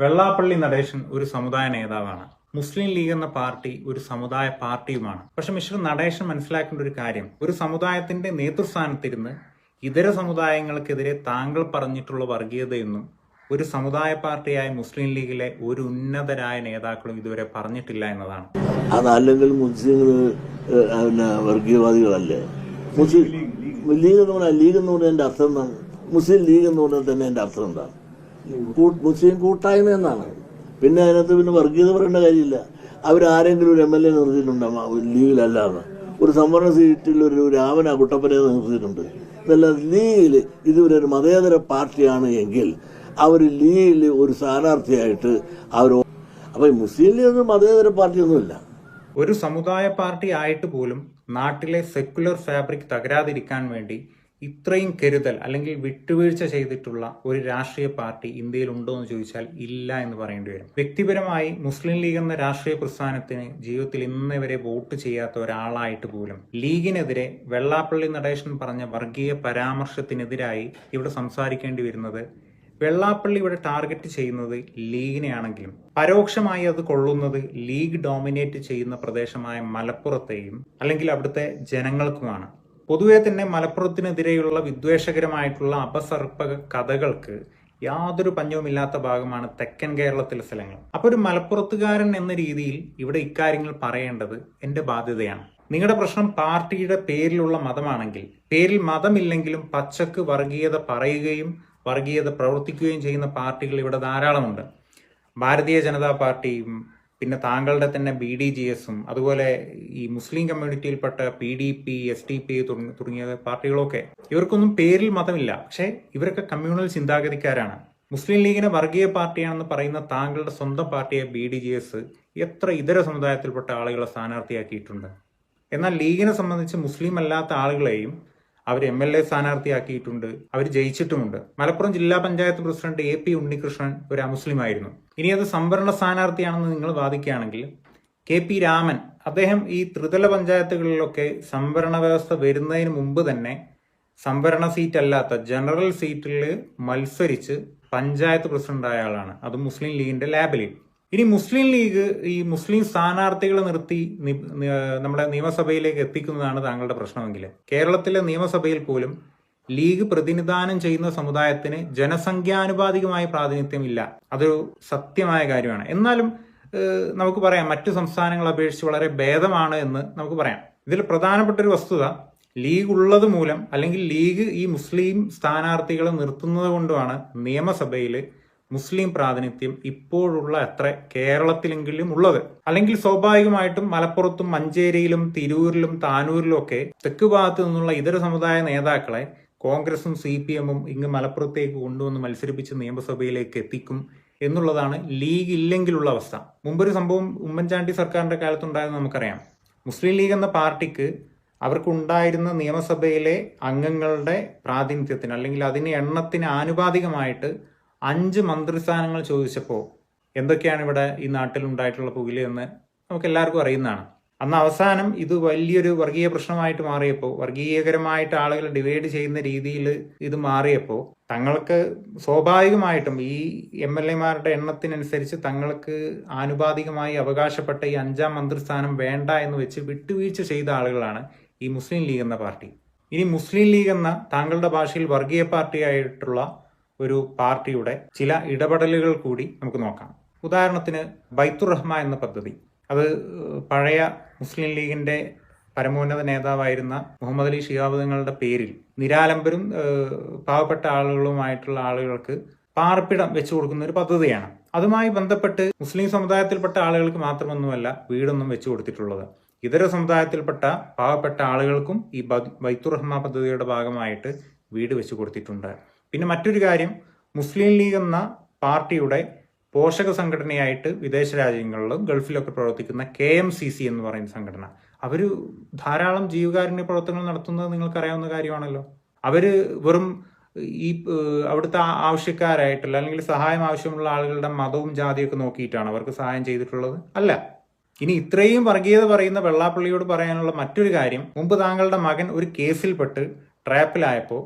വെള്ളാപ്പള്ളി നടേശൻ ഒരു സമുദായ നേതാവാണ്. മുസ്ലിം ലീഗ് എന്ന പാർട്ടി ഒരു സമുദായ പാർട്ടിയുമാണ്. പക്ഷെ മിസ്റ്റർ നടേശൻ മനസ്സിലാക്കേണ്ട ഒരു കാര്യം ഒരു സമുദായത്തിന്റെ നേതൃസ്ഥാനത്തിരുന്ന് ഇതര സമുദായങ്ങൾക്കെതിരെ താങ്കൾ പറഞ്ഞിട്ടുള്ള വർഗീയതയൊന്നും ഒരു സമുദായ പാർട്ടിയായ മുസ്ലിം ലീഗിലെ ഒരു ഉന്നതരായ നേതാക്കളും ഇതുവരെ പറഞ്ഞിട്ടില്ല എന്നതാണ്. അതല്ലെങ്കിൽ മുസ്ലിങ്ങൾ വർഗീയവാദികളല്ലേ? മുസ്ലിം ലീഗ് എന്ന് പറഞ്ഞാൽ ലീഗ് എന്ന് അർത്ഥം എന്താണ്? മുസ്ലിം ലീഗ് എന്ന് പറഞ്ഞാൽ തന്നെ എന്റെ അർത്ഥം എന്താണ്? മുസ്ലിം കൂട്ടായ്മ എന്നാണ്. പിന്നെ അതിനകത്ത് പിന്നെ വർഗീയത പറയേണ്ട കാര്യമില്ല. അവരാരെങ്കിലും ഒരു എം എൽ എ നിർത്തിയിട്ടുണ്ടോ? ലീഗിലല്ലാതെ ഒരു സംവരണ സീറ്റിൽ ഒരു രാമന കുട്ടപ്പനെ നിർത്തിയിട്ടുണ്ട്. ഇതല്ല ലീഗിൽ ഇതുവരെ ഒരു മതേതര പാർട്ടിയാണ് എങ്കിൽ അവർ ലീഗിൽ ഒരു സ്ഥാനാർത്ഥിയായിട്ട് അവർ അപ്പം മുസ്ലിം ലീഗ് മതേതര പാർട്ടിയൊന്നുമില്ല. ഒരു സമുദായ പാർട്ടി ആയിട്ട് പോലും നാട്ടിലെ സെക്കുലർ ഫാബ്രിക് തകരാതിരിക്കാൻ വേണ്ടി ഇത്രയും കരുതൽ അല്ലെങ്കിൽ വിട്ടുവീഴ്ച ചെയ്തിട്ടുള്ള ഒരു രാഷ്ട്രീയ പാർട്ടി ഇന്ത്യയിൽ ഉണ്ടോ എന്ന് ചോദിച്ചാൽ ഇല്ല എന്ന് പറയേണ്ടി വരും. വ്യക്തിപരമായി മുസ്ലിം ലീഗ് എന്ന രാഷ്ട്രീയ പ്രസ്ഥാനത്തിന് ജീവിതത്തിൽ ഇന്ന് വരെ വോട്ട് ചെയ്യാത്ത ഒരാളായിട്ട് പോലും ലീഗിനെതിരെ വെള്ളാപ്പള്ളി നടേശൻ പറഞ്ഞ വർഗീയ പരാമർശത്തിനെതിരായി ഇവിടെ സംസാരിക്കേണ്ടി വരുന്നത് വെള്ളാപ്പള്ളി ഇവിടെ ടാർഗറ്റ് ചെയ്യുന്നത് ലീഗിനെയാണെങ്കിലും പരോക്ഷമായി അത് കൊള്ളുന്നത് ലീഗ് ഡോമിനേറ്റ് ചെയ്യുന്ന പ്രദേശമായ മലപ്പുറത്തെയും അല്ലെങ്കിൽ അവിടുത്തെ ജനങ്ങൾക്കുമാണ്. പൊതുവെ തന്നെ മലപ്പുറത്തിനെതിരെയുള്ള വിദ്വേഷകരമായിട്ടുള്ള അപസർപ്പക കഥകൾക്ക് യാതൊരു പഞ്ഞവുമില്ലാത്ത ഭാഗമാണ് തെക്കൻ കേരളത്തിലെ സ്ഥലങ്ങൾ. അപ്പോൾ ഒരു മലപ്പുറത്തുകാരൻ എന്ന രീതിയിൽ ഇവിടെ ഇക്കാര്യങ്ങൾ പറയേണ്ടത് എന്റെ ബാധ്യതയാണ്. നിങ്ങളുടെ പ്രശ്നം പാർട്ടിയുടെ പേരിലുള്ള മതമാണെങ്കിൽ പേരിൽ മതമില്ലെങ്കിലും പച്ചക്ക് വർഗീയത പറയുകയും വർഗീയത പ്രവർത്തിക്കുകയും ചെയ്യുന്ന പാർട്ടികൾ ഇവിടെ ധാരാളമുണ്ട്. ഭാരതീയ ജനതാ പാർട്ടിയും പിന്നെ താങ്കളുടെ തന്നെ ബി ഡി ജി എസും അതുപോലെ ഈ മുസ്ലിം കമ്മ്യൂണിറ്റിയിൽപ്പെട്ട P D P S T P തുടങ്ങിയ പാർട്ടികളൊക്കെ ഇവർക്കൊന്നും പേരിൽ മതമില്ല. പക്ഷേ ഇവരൊക്കെ കമ്മ്യൂണൽ ചിന്താഗതിക്കാരാണ്. മുസ്ലിം ലീഗിനെ വർഗീയ പാർട്ടിയാണെന്ന് പറയുന്ന താങ്കളുടെ സ്വന്തം പാർട്ടിയെ ബി ഡി ജി എസ് എത്ര ഇതര സമുദായത്തിൽപ്പെട്ട ആളുകളെ സ്ഥാനാർത്ഥിയാക്കിയിട്ടുണ്ട്? എന്നാൽ ലീഗിനെ സംബന്ധിച്ച് മുസ്ലിം അല്ലാത്ത ആളുകളെയും അവർ എം എൽ എ സ്ഥാനാർത്ഥിയാക്കിയിട്ടുണ്ട്. അവർ ജയിച്ചിട്ടുമുണ്ട്. മലപ്പുറം ജില്ലാ panchayat president A P Unnikrishnan ഒരു അമുസ്ലിം ആയിരുന്നു. ഇനി അത് സംവരണ സ്ഥാനാർത്ഥിയാണെന്ന് നിങ്ങൾ വാദിക്കുകയാണെങ്കിൽ കെ പി രാമൻ അദ്ദേഹം ഈ ത്രിതല പഞ്ചായത്തുകളിലൊക്കെ സംവരണ വ്യവസ്ഥ വരുന്നതിന് മുമ്പ് തന്നെ സംവരണ സീറ്റ് അല്ലാത്ത ജനറൽ സീറ്റിൽ മത്സരിച്ച് പഞ്ചായത്ത് പ്രസിഡന്റ് ആയ ആളാണ്. അത് മുസ്ലിം ലീഗിന്റെ ലാബിൽ ഇനി മുസ്ലിം ലീഗ് ഈ മുസ്ലിം സ്ഥാനാർത്ഥികളെ നിർത്തി നമ്മുടെ നിയമസഭയിലേക്ക് എത്തിക്കുന്നതാണ് താങ്കളുടെ പ്രശ്നമെങ്കിൽ. കേരളത്തിലെ നിയമസഭയിൽ പോലും ലീഗ് പ്രതിനിധാനം ചെയ്യുന്ന സമുദായത്തിന് ജനസംഖ്യാനുപാതികമായ പ്രാതിനിധ്യമില്ല. അതൊരു സത്യമായ കാര്യമാണ്. എന്നാലും നമുക്ക് പറയാം മറ്റു സംസ്ഥാനങ്ങളെ അപേക്ഷിച്ച് വളരെ ഭേദമാണ് എന്ന് നമുക്ക് പറയാം. ഇതിൽ പ്രധാനപ്പെട്ട ഒരു വസ്തുത ലീഗ് ഉള്ളത് മൂലം അല്ലെങ്കിൽ ലീഗ് ഈ മുസ്ലിം സ്ഥാനാർത്ഥികളെ നിർത്തുന്നത് കൊണ്ടുമാണ് നിയമസഭയിൽ മുസ്ലിം പ്രാതിനിധ്യം ഇപ്പോഴുള്ള അത്ര കേരളത്തിലെങ്കിലും ഉള്ളത്. അല്ലെങ്കിൽ സ്വാഭാവികമായിട്ടും മലപ്പുറത്തും മഞ്ചേരിയിലും തിരൂരിലും താനൂരിലും ഒക്കെ തെക്ക് ഭാഗത്തു നിന്നുള്ള ഇതര സമുദായ നേതാക്കളെ കോൺഗ്രസും സി പി എമ്മും ഇങ്ങ് മലപ്പുറത്തേക്ക് കൊണ്ടുവന്ന് മത്സരിപ്പിച്ച് നിയമസഭയിലേക്ക് എത്തിക്കും എന്നുള്ളതാണ് ലീഗ് ഇല്ലെങ്കിലുള്ള അവസ്ഥ. മുമ്പൊരു സംഭവം ഉമ്മൻചാണ്ടി സർക്കാരിന്റെ കാലത്തുണ്ടായെന്ന് നമുക്കറിയാം. മുസ്ലിം ലീഗ് എന്ന പാർട്ടിക്ക് അവർക്കുണ്ടായിരുന്ന നിയമസഭയിലെ അംഗങ്ങളുടെ പ്രാതിനിധ്യത്തിന് അല്ലെങ്കിൽ അതിന് എണ്ണത്തിന് ആനുപാതികമായിട്ട് അഞ്ച് മന്ത്രിസ്ഥാനങ്ങൾ ചോദിച്ചപ്പോൾ എന്തൊക്കെയാണ് ഇവിടെ ഈ നാട്ടിൽ ഉണ്ടായിട്ടുള്ള പുകിൽ എന്ന് നമുക്ക് എല്ലാവർക്കും അറിയുന്നതാണ്. അന്ന് അവസാനം ഇത് വലിയൊരു വർഗീയ പ്രശ്നമായിട്ട് മാറിയപ്പോൾ വർഗീയകരമായിട്ട് ആളുകൾ ഡിവൈഡ് ചെയ്യുന്ന രീതിയിൽ ഇത് മാറിയപ്പോൾ തങ്ങൾക്ക് സ്വാഭാവികമായിട്ടും ഈ എം എൽ എമാരുടെ എണ്ണത്തിനനുസരിച്ച് തങ്ങൾക്ക് ആനുപാതികമായി അവകാശപ്പെട്ട ഈ അഞ്ചാം മന്ത്രിസ്ഥാനം വേണ്ട എന്ന് വെച്ച് വിട്ടുവീഴ്ച ചെയ്ത ആളുകളാണ് ഈ മുസ്ലിം ലീഗ് എന്ന പാർട്ടി. ഇനി മുസ്ലിം ലീഗ് എന്ന താങ്കളുടെ ഭാഷയിൽ വർഗീയ പാർട്ടിയായിട്ടുള്ള ഒരു പാർട്ടിയുടെ ചില ഇടപെടലുകൾ കൂടി നമുക്ക് നോക്കാം. ഉദാഹരണത്തിന് ബൈത്തുർ റഹ്മ എന്ന പദ്ധതി. അത് പഴയ മുസ്ലിം ലീഗിന്റെ പരമോന്നത നേതാവായിരുന്ന മുഹമ്മദ് അലി ഷിഹാബ് തങ്ങളുടെ പേരിൽ നിരാലംബരും പാവപ്പെട്ട ആളുകളുമായിട്ടുള്ള ആളുകൾക്ക് പാർപ്പിടം വെച്ചു കൊടുക്കുന്ന ഒരു പദ്ധതിയാണ്. അതുമായി ബന്ധപ്പെട്ട് മുസ്ലിം സമുദായത്തിൽപ്പെട്ട ആളുകൾക്ക് മാത്രമൊന്നുമല്ല വീടൊന്നും വെച്ചു കൊടുത്തിട്ടുള്ളത്. ഇതര സമുദായത്തിൽപ്പെട്ട പാവപ്പെട്ട ആളുകൾക്കും ഈ ബൈത്തുറഹ്മ പദ്ധതിയുടെ ഭാഗമായിട്ട് വീട് വെച്ചു കൊടുത്തിട്ടുണ്ട്. പിന്നെ മറ്റൊരു കാര്യം മുസ്ലിം ലീഗ് എന്ന പാർട്ടിയുടെ പോഷക സംഘടനയായിട്ട് വിദേശ രാജ്യങ്ങളിലും ഗൾഫിലൊക്കെ പ്രവർത്തിക്കുന്ന കെ എം സി സി എന്ന് പറയുന്ന സംഘടന. അവർ ധാരാളം ജീവകാരുണ്യ പ്രവർത്തനങ്ങൾ നടത്തുന്നത് നിങ്ങൾക്കറിയാവുന്ന കാര്യമാണല്ലോ. അവർ വെറും ഈ അവിടുത്തെ ആവശ്യക്കാരായിട്ടുള്ള അല്ലെങ്കിൽ സഹായം ആവശ്യമുള്ള ആളുകളുടെ മതവും ജാതിയൊക്കെ നോക്കിയിട്ടാണ് അവർക്ക് സഹായം ചെയ്തിട്ടുള്ളത്. അല്ല ഇനി ഇത്രയും വർഗീയത പറയുന്ന വെള്ളാപ്പള്ളിയോട് പറയാനുള്ള മറ്റൊരു കാര്യം മുമ്പ് താങ്കളുടെ മകൻ ഒരു കേസിൽപ്പെട്ട് ട്രാപ്പിലായപ്പോൾ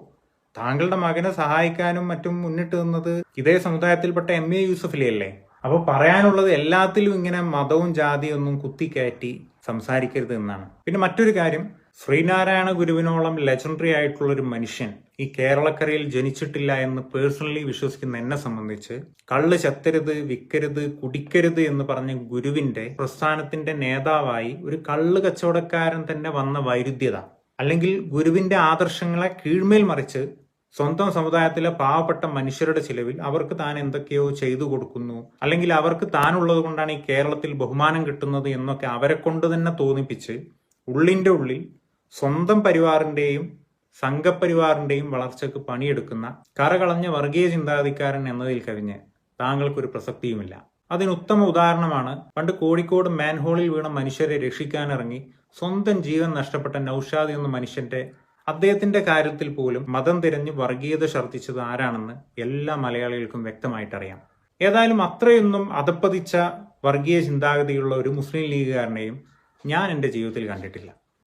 താങ്കളുടെ മകനെ സഹായിക്കാനും മറ്റും മുന്നിട്ട് നിന്നത് ഇതേ സമുദായത്തിൽപ്പെട്ട എം എ യൂസഫലിയല്ലേ? അപ്പൊ പറയാനുള്ളത് എല്ലാത്തിലും ഇങ്ങനെ മതവും ജാതിയും ഒന്നും കുത്തിക്കയറ്റി സംസാരിക്കരുത് എന്നാണ്. പിന്നെ മറ്റൊരു കാര്യം ശ്രീനാരായണ ഗുരുവിനോളം ലെജൻഡറി ആയിട്ടുള്ള ഒരു മനുഷ്യൻ ഈ കേരളക്കരയിൽ ജനിച്ചിട്ടില്ല എന്ന് പേഴ്സണലി വിശ്വസിക്കുന്ന എന്നെ സംബന്ധിച്ച് കള്ള് ചത്തരുത് വിൽക്കരുത് കുടിക്കരുത് എന്ന് പറഞ്ഞ ഗുരുവിന്റെ പ്രസ്ഥാനത്തിന്റെ നേതാവായി ഒരു കള്ള് കച്ചവടക്കാരൻ തന്നെ വന്ന വൈരുദ്ധ്യത. അല്ലെങ്കിൽ ഗുരുവിന്റെ ആദർശങ്ങളെ കീഴ്മേൽ മറിച്ച് സ്വന്തം സമുദായത്തിലെ പാവപ്പെട്ട മനുഷ്യരുടെ ചിലവിൽ അവർക്ക് താൻ എന്തൊക്കെയോ ചെയ്തു കൊടുക്കുന്നു. അല്ലെങ്കിൽ അവർക്ക് താനുള്ളത് കൊണ്ടാണ് ഈ കേരളത്തിൽ ബഹുമാനം കിട്ടുന്നത് എന്നൊക്കെ അവരെ കൊണ്ട് തന്നെ തോന്നിപ്പിച്ച് ഉള്ളിന്റെ ഉള്ളിൽ സ്വന്തം പരിവാറിന്റെയും സംഘപരിവാറിന്റെയും വളർച്ചയ്ക്ക് പണിയെടുക്കുന്ന കറകളഞ്ഞ വർഗീയ ചിന്താഗതിക്കാരൻ എന്നതിൽ കവിഞ്ഞ് താങ്കൾക്കൊരു പ്രസക്തിയുമില്ല. അതിന് ഉത്തമ ഉദാഹരണമാണ് പണ്ട് കോഴിക്കോട് മാൻഹോളിൽ വീണ മനുഷ്യരെ രക്ഷിക്കാനിറങ്ങി സ്വന്തം ജീവൻ നഷ്ടപ്പെട്ട നൌഷാദ് എന്ന മനുഷ്യന്റെ അദ്ദേഹത്തിന്റെ കാര്യത്തിൽ പോലും മതം തിരഞ്ഞ് വർഗീയത ഛർദ്ദിച്ചത് ആരാണെന്ന് എല്ലാ മലയാളികൾക്കും വ്യക്തമായിട്ടറിയാം. ഏതായാലും അത്രയൊന്നും അതപ്പതിച്ച വർഗീയ ചിന്താഗതിയുള്ള ഒരു മുസ്ലിം ലീഗുകാരനെയും ഞാൻ എന്റെ ജീവിതത്തിൽ കണ്ടിട്ടില്ല.